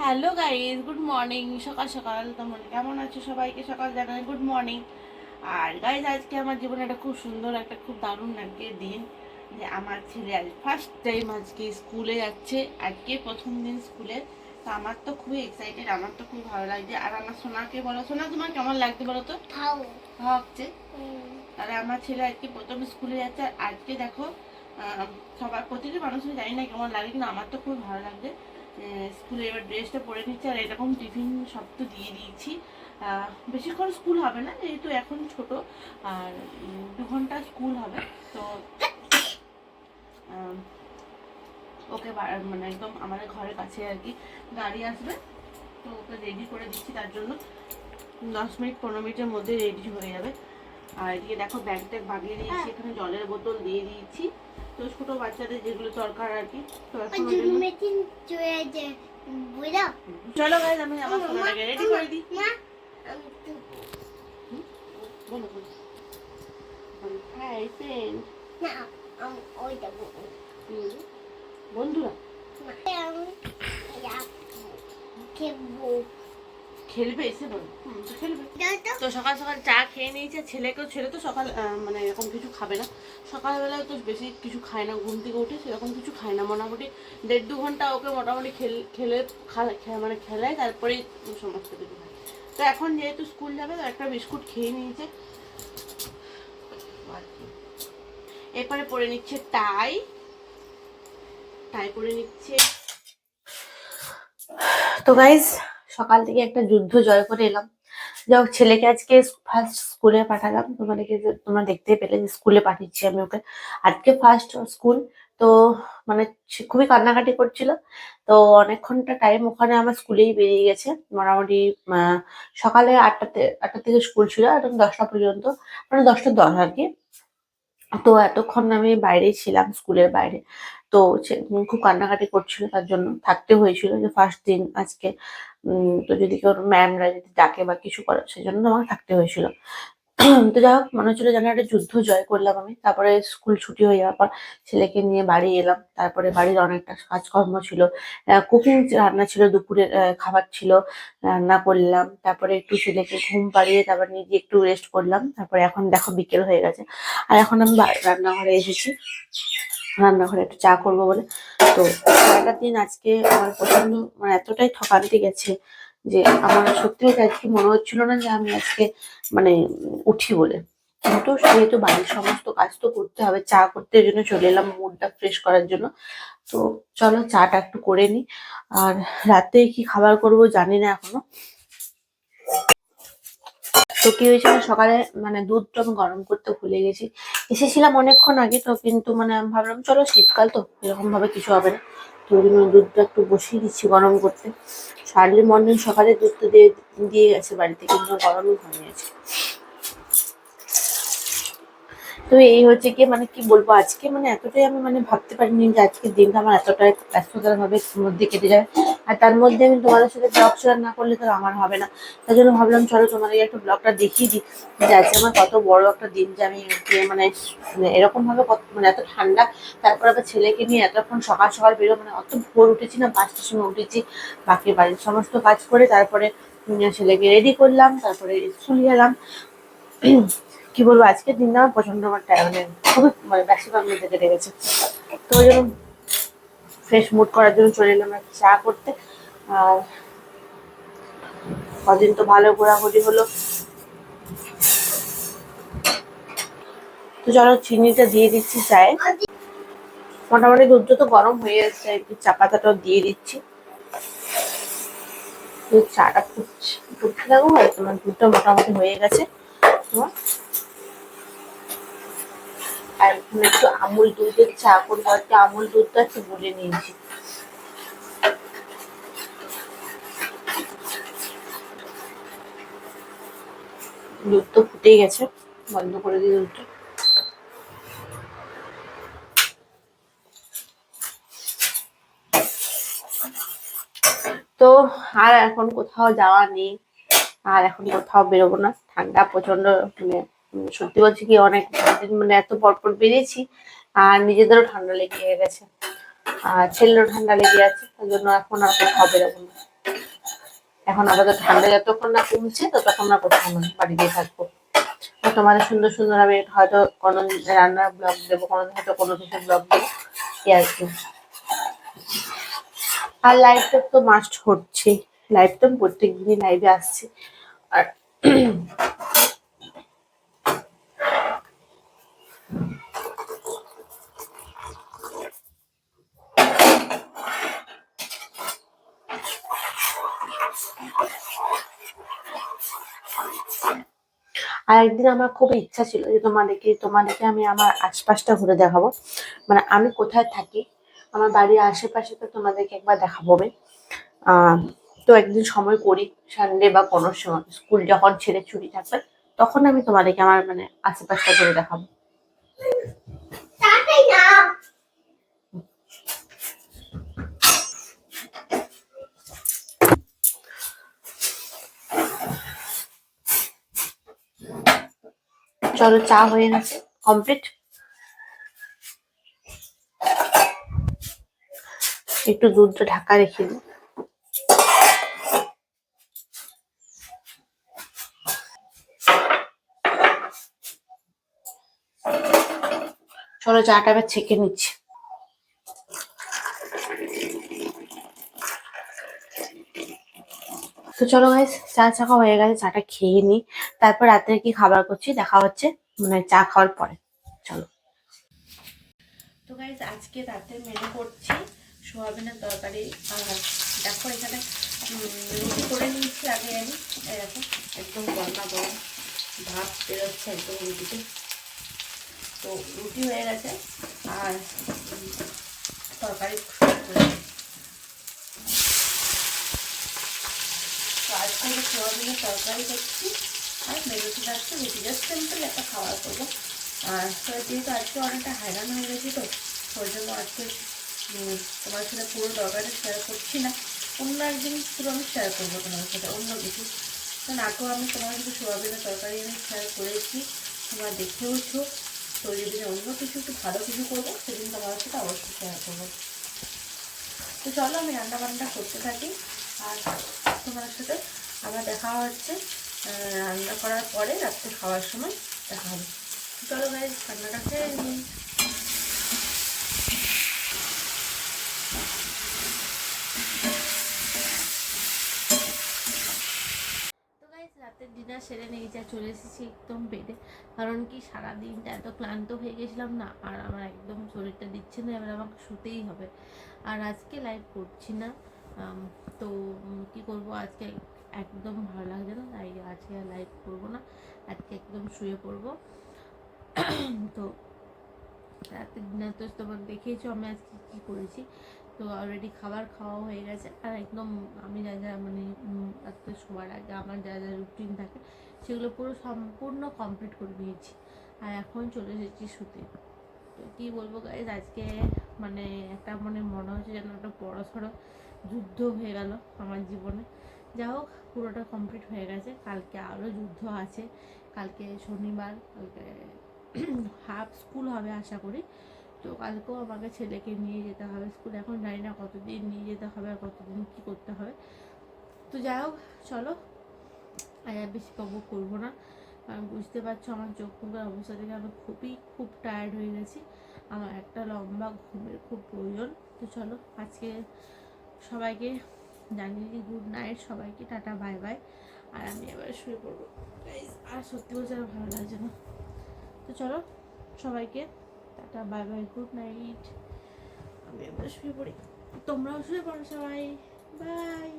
Hello guys good morning. সকাল সকাল তোমরা কেমন আছো সবাইকে? সকাল জানাই গুড মর্নিং। আর গাইজ আজকে আমার জীবনে একটা খুব সুন্দর একটা খুব দারুণ আজকে দিন। যে আমার ছেলে আজ ফার্স্ট টাইম আজকে স্কুলে যাচ্ছে। আজকে প্রথম দিন স্কুলে। তো আমার তো খুবই এক্সাইটেড আমার তো খুব ভালো লাগছে। আর আমার সোনাকে বলো সোনা তোমার কেমন লাগছে বলো তো? ভাবছে? আর আমার ছেলে আজকে প্রথম স্কুলে যাচ্ছে। আর আজকে দেখো সবার প্রতিটি মানুষের জানি না কেমন লাগে কিন্তু আমার তো খুব ভালো লাগছে। স্কুলে এবার ড্রেসটা পরে নিচ্ছে আর এরকম টিফিন সব তো দিয়ে দিয়েছি। বেশিক্ষণ স্কুল হবে না যেহেতু এখন ছোট আর দু ঘণ্টা স্কুল হবে তো ওকে মানে একদম আমাদের ঘরের কাছে আর কি গাড়ি আসবে তো ওকে রেডি করে দিচ্ছি তার জন্য দশ মিনিট পনেরো মিনিটের মধ্যে রেডি হয়ে যাবে। আর এদিকে দেখো ব্যাগ ট্যাগ বাগিয়ে দিয়েছি এখানে জলের বোতল দিয়ে দিয়েছি। তো ছোট বাচ্চাদের যেগুলো দরকার আর কি মেশিন চলে যে বুঝা চলো গাইজ আমি আমার সোনাটাকে রেডি করে দিই। বলো বলো। হাই ফ্রেন্ড না আমি ওই দেবো বন্ধুরা। খেলব খেলবে, এসে বলো। খেলবে। তো সকাল সকাল চা খেয়ে নিয়েছে, ছেলেকেও ছেলে তো সকাল মানে এরকম কিছু খাবে না। সকালবেলায় তো বেশি কিছু খায় না, ঘুম থেকে উঠে সেরকম কিছু খায় না। মোটামুটি দেড় দু ঘণ্টা ওকে মোটামুটি খেল মানে খেলায় তারপরেই সমস্ত কিছু খায়। তো এখন যেহেতু স্কুল যাবে, তো একটা বিস্কুট খেয়ে নিয়েছে। এরপরে পরে নিচ্ছে টাই। টাই পরে নিচ্ছে। তো গাইজ সকাল থেকে একটা যুদ্ধ জয় করে এলাম। যাই হোক, ছেলেকে আজকে ফার্স্ট স্কুলে পাঠালাম। তোমাদেরকে তোমরা দেখতে পেলে যে স্কুলে পাঠিয়েছি আমি ওকে। আজকে ফার্স্ট স্কুল তো মানে খুবই কান্নাকাটি করছিল। তো অনেকক্ষণটা টাইম ওখানে আমার স্কুলেই বেরিয়ে গেছে। মোটামুটি সকালে আটটাতে আটটা থেকে স্কুল ছিল একদম দশটা পর্যন্ত মানে দশটা দশ আর কি। তো এতক্ষণ আমি বাইরেই ছিলাম স্কুলের বাইরে। তো খুব কান্নাকাটি করছিল, তার জন্য থাকতে হয়েছিল যে ফার্স্ট দিন আজকে তো যদি কেউ ম্যামরা যদি ডাকে বা কিছু করে, সেজন্য আমাকে থাকতে হয়েছিল। তো যাই হোক, মনে হচ্ছিল যেন একটা যুদ্ধ জয় করলাম আমি। তারপরে স্কুল ছুটি হয়ে যাওয়ার পর ছেলেকে নিয়ে বাড়ি এলাম। তারপরে বাড়ির অনেকটা কাজকর্ম ছিল। কুকিং রান্না ছিল দুপুরের খাবার ছিল, রান্না করলাম। তারপরে একটু ছেলেকে ঘুম পাড়িয়ে তারপর নিজে একটু রেস্ট করলাম। তারপরে এখন দেখো বিকেল হয়ে গেছে। আর এখন আমি রান্নাঘরে এসেছি। রান্নাঘরে একটু চা করব বলে। তো সারাটা দিন আজকে আমার প্রচণ্ড মানে এতটাই থকান্তি গেছে যে আমার সত্যি বলতে আজকে মনে হচ্ছিল না যে আমি আজকে মানে উঠি বলে। কিন্তু যেহেতু বাড়ির সমস্ত কাজ তো করতে হবে, চা করতে জন্য চলে এলাম মুডটা ফ্রেশ করার জন্য। তো চলো চাটা একটু করে নি। আর রাতে কি খাবার করব জানি না এখনও। তো কি হয়েছিল? সকালে মানে দুধটা আমি গরম করতে ভুলে গেছি। এসেছিলাম অনেকক্ষণ আগে তো, কিন্তু মানে আমি ভাবলাম, চলো শীতকাল তো, এরকম ভাবে কিছু হবে না। তো দুধটা একটু বসিয়ে দিচ্ছি গরম করতে। সার্লি মর্নিং সকালে দুধটা দিয়ে দিয়ে গেছে বাড়িতে, কিন্তু গরমই হয়ে গেছে। তো এই হচ্ছে কি মানে কি বলব, আজকে মানে এতটাই আমি মানে ভাবতে পারিনি যে আজকের দিনটা আমার এতটাই ব্যস্ততার ভাবে মধ্যে কেটে যাবে আর তার মধ্যে আমি তোমাদের সাথে ব্লগ শেয়ার না করলে তো আমার হবে না। তাই জন্য ভাবলাম, চলো তোমাদের একটু ব্লগটা দেখিয়ে দিই। যে আজকে আমার কত বড় একটা দিন যে আমি মানে মানে এরকম ভাবে কত মানে এত ঠান্ডা। তারপর আবার ছেলেকে নিয়ে এতক্ষণ সকাল সকাল বেরো মানে অত ভোর উঠেছি না, পাঁচটার সময় উঠেছি। বাকি বাড়ির সমস্ত কাজ করে তারপরে ছেলেকে রেডি করলাম, তারপরে স্কুল গেলাম। কি বলব, আজকের দিনটা আমার প্রচণ্ড আমার মানে খুবই মানে ব্যস্ততার মধ্যে কেটে গেছে। তো ওই জন্য ফ্রেশ মুড করার জন্য চলে এলাম একটা চা করতে। আর কদিন তো ভালো ঘোরাঘুরি হলো। তো চলো চিনিটা দিয়ে দিচ্ছি চায়ে। মোটামুটি দুধটা তো গরম হয়ে যাচ্ছে একটু চা পাতাটাও দিয়ে দিচ্ছি। চাটা ফুটছে ফুটতে আর তোমার দুধটা মোটামুটি হয়ে গেছে। তোমার? আর এখানে একটু আমুল দুধের চা করব আর আমুল দুধটা একটু গুলে নিয়েছি। দুধ তো ফুটেই গেছে, বন্ধ করে দিই দুধটা। তো আর এখন কোথাও যাওয়া নেই, আর এখন কোথাও বেরোবো না, ঠান্ডা প্রচণ্ড মানে সত্যি বলছি কি, অনেক দিন মানে এত পরপর বেরিয়েছি, আর নিজেদেরও ঠান্ডা লেগে গেছে। আর ছেলেরও ঠান্ডা লেগে আছে, তার জন্য এখন আর বেরোবো না। এখন আপাতত ঠান্ডা যতক্ষণ না কমছে, ততক্ষণ না কোথাও না বাড়িতেই থাকব। তোমাদের সুন্দর সুন্দর আমি হয়তো কোনো রান্নার ব্লগ দেবো, কোনো হয়তো কোনো কিছু ব্লগ দেবো আর কি। আর লাইভটা তো মাস্ট হচ্ছে লাইভ তো আমি প্রত্যেক দিনই লাইভে আসছি। আর আর একদিন আমার খুব ইচ্ছা ছিল যে তোমাদেরকে তোমাদেরকে আমি আমার আশপাশটা ঘুরে দেখাবো। মানে আমি কোথায় থাকি, আমার বাড়ির আশেপাশে তো তোমাদেরকে একবার দেখাবো আমি। তো একদিন সময় করি সানডে বা কোনো সময়, স্কুল যখন ছেড়ে ছুটি থাকবে, তখন আমি তোমাদেরকে আমার মানে আশেপাশটা ঘুরে দেখাবো তাড়াতাড়ি না চলো চা হয়ে গেছে কমপ্লিট একটু দুধটা ঢাকা রেখে দিই। চলো চাটা এবার ছেঁকে নিচ্ছি। তো চলো গাইস চা চাকা হয়ে গেছে, চাটা খেয়ে নিই তারপর রাত্রে কি খাবার করছি দেখা হচ্ছে মানে চা খাওয়ার পরে। চলো। তো গাইস আজকে রাতে মেনু করছি সোয়াবিনের তরকারি দেখো এখানে রুটি করে নিয়েছি আগে আমি। এরকম একদম গরমা গরম ভাত বেরোচ্ছে একদম রুটিতে। তো রুটি হয়ে গেছে আর তরকারি। আজকে আমি সোয়াবিনের তরকারি করছি। আর মেরুটি যাচ্ছে রুটি। জাস্ট সিম্পল একটা খাবার করব। আর যেহেতু আজকে অনেকটা হাইরান হয়ে গেছি তো, ওই জন্য আজকে তোমার সাথে পুরো তরকারিটা শেয়ার করছি না। অন্য একদিন পুরো আমি শেয়ার করব তোমার সাথে, অন্য কিছু। কারণ আগেও আমি তোমার সাথে সোয়াবিনের তরকারি আমি শেয়ার করেছি। তোমরা দেখেওছো তো যদি অন্য কিছু, একটু ভালো কিছু করব, সেদিন তোমার সাথে অবশ্যই শেয়ার করব। তো চলো আমি রান্না বান্না করতে থাকি। আর তোমার সাথে আবার দেখা হচ্ছে রান্না করার পরে রাত্রে খাওয়ার সময় দেখা হবে। চলো ভাই রান্নাটা খেয়ে নিই। রাতের ডিনার সেরে নিয়ে যা চলে এসেছি একদম বেডে কারণ কি সারা দিনটা এত ক্লান্ত হয়ে গেছিলাম না, আর আমার একদম শরীরটা দিচ্ছে না, এবার আমাকে শুতেই হবে। আর আজকে লাইভ করছি না। তো কি করব, আজকে একদম ভালো লাগছে না, তাই আজকে আর লাইভ করব না, আজকে একদম শুয়ে পড়ব। তো রাতের ডিনার তো তোমার দেখেইছো আমি আজকে কী করেছি? তো অলরেডি খাবার খাওয়া হয়ে গেছে, আর একদম আমি যা যা মানে রাত্রে শোয়ার আগে আমার যা যা রুটিন থাকে, সেগুলো পুরো সম্পূর্ণ কমপ্লিট করে নিয়েছি, আর এখন চলে এসেছি শুতে। তো কী বলব গাইজ আজকে মানে একটা মানে মনে হচ্ছে যেন একটা বড় সড়ো যুদ্ধ হয়ে গেল আমার জীবনে। যা হোক, পুরোটা কমপ্লিট হয়ে গেছে। কালকে আরও যুদ্ধ আছে। কালকে শনিবার, কালকে হাফ স্কুল হবে আশা করি। তো কালকেও আমাকে ছেলেকে নিয়ে যেতে হবে স্কুল এখন জানি না কতদিন নিয়ে যেতে হবে আর কতদিন কী করতে হবে। তো যাই হোক, চলো। আর আর বেশি পাবো করব না। কারণ বুঝতে পারছ, আমার চোখ মুখের অবস্থা থেকে আমি খুবই, খুব টায়ার্ড হয়ে গেছি। আমার একটা লম্বা ঘুমের খুব প্রয়োজন। তো চলো, আজকে সবাইকে জানিয়ে গুড নাইট সবাইকে টাটা বাই বাই আর আমি এবার শুয়ে পড়ব। আর সত্যি বলছে আর ভালো লাগছে না। তো চলো, সবাইকে tata bye bye good night আমি এবার শুয়ে পড়ি। তোমরাও শুয়ে পড়ো সবাই। বাই